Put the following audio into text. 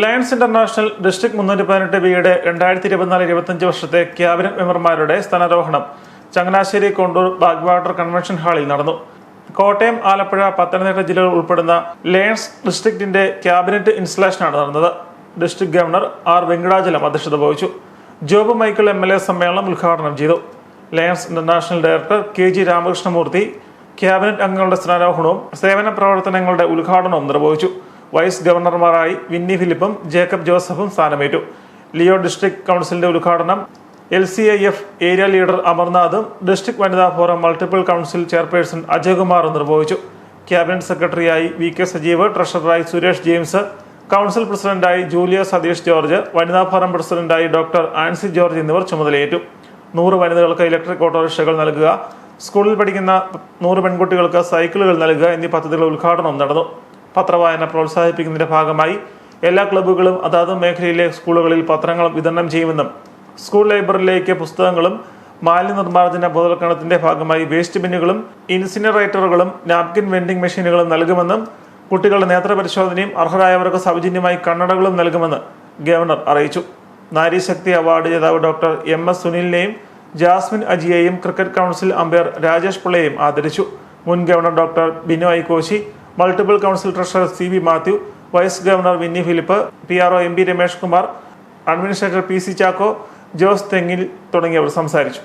Lions international district മുന്നൂറ്റി പതിനെട്ട് ബിയുടെ രണ്ടായിരത്തി ഇരുപത്തിനാല് ഇരുപത്തഞ്ച് വർഷത്തെ ക്യാബിനറ്റ് മെമ്പർമാരുടെ സ്ഥാനാരോഹണം ചങ്ങനാശ്ശേരി കൊണ്ടൂർ ബാഗ്വാട്ടർ കൺവെൻഷൻ ഹാളിൽ നടന്നു. കോട്ടയം ആലപ്പുഴ പത്തനംതിട്ട ജില്ലകൾ ഉൾപ്പെടുന്ന ലയൺസ് ഡിസ്ട്രിക്റ്റിന്റെ ക്യാബിനറ്റ് ഇൻസ്റ്റലേഷനാണ് നടന്നത്. ഡിസ്ട്രിക്ട് ഗവർണർ ആർ വെങ്കടാചലം അധ്യക്ഷത വഹിച്ചു. Job Michael M L A സമ്മേളനം ഉദ്ഘാടനം ചെയ്തു. Lions International director K G Ramakrishnamurthy cabinet അംഗങ്ങളുടെ സ്ഥാനാരോഹണവും സേവന പ്രവർത്തനങ്ങളുടെ ഉദ്ഘാടനവും നിർവഹിച്ചു. വൈസ് ഗവർണർമാരായി വിന്നി ഫിലിപ്പും ജേക്കബ് ജോസഫും സ്ഥാനമേറ്റു. ലിയോ ഡിസ്ട്രിക്ട് കൗൺസിലിന്റെ ഉദ്ഘാടനം L C I F area leader അമർനാഥും district വനിതാ ഫോറം മൾട്ടിപ്പിൾ കൗൺസിൽ ചെയർപേഴ്സൺ അജയ്കുമാറും നിർവഹിച്ചു. ക്യാബിനറ്റ് സെക്രട്ടറിയായി വി കെ സജീവ് ട്രഷററായി സുരേഷ് ജെയിംസ് കൗൺസിൽ പ്രസിഡന്റായി ജൂലിയ സതീഷ് ജോർജ് വനിതാ ഫോറം പ്രസിഡന്റായി ഡോക്ടർ ആൻസി ജോർജ് എന്നിവർ ചുമതലയേറ്റു. നൂറ് വനിതകൾക്ക് ഇലക്ട്രിക് ഓട്ടോറിക്ഷകൾ നൽകുക സ്കൂളിൽ പഠിക്കുന്ന നൂറ് പെൺകുട്ടികൾക്ക് സൈക്കിളുകൾ നൽകുക എന്നീ പദ്ധതികളുടെ ഉദ്ഘാടനം നടന്നു. പത്രവായന പ്രോത്സാഹിപ്പിക്കുന്നതിന്റെ ഭാഗമായി എല്ലാ ക്ലബ്ബുകളും അതാത് മേഖലയിലെ സ്കൂളുകളിൽ പത്രങ്ങൾ വിതരണം ചെയ്യുമെന്നും സ്കൂൾ ലൈബ്രറിയിലേക്ക് പുസ്തകങ്ങളും മാലിന്യ നിർമ്മാർജന ബോധവൽക്കരണത്തിന്റെ ഭാഗമായി വേസ്റ്റ് ബിന്നുകളും ഇൻസിനറേറ്ററുകളും നാപ്കിൻ വെൻഡിംഗ് മെഷീനുകളും നൽകുമെന്നും കുട്ടികളുടെ നേത്രപരിശോധനയും അർഹരായവർക്ക് സൗജന്യമായി കണ്ണടകളും നൽകുമെന്ന് ഗവർണർ അറിയിച്ചു. നാരീശക്തി അവാർഡ് ജേതാവ് ഡോക്ടർ എം എസ് സുനിലിനെയും ജാസ്മിൻ അജിയെയും ക്രിക്കറ്റ് കൗൺസിൽ അമ്പയർ രാജേഷ് പിള്ളയെയും ആദരിച്ചു. മുൻ governor doctor Binoy Koshy multiple council treasurer C V Mathew vice governor Vinny Philip P R O M P Ramesh Kumar administrator P C Chacko Jose Thengil തുടങ്ങിയവർ സംസാരിച്ചു.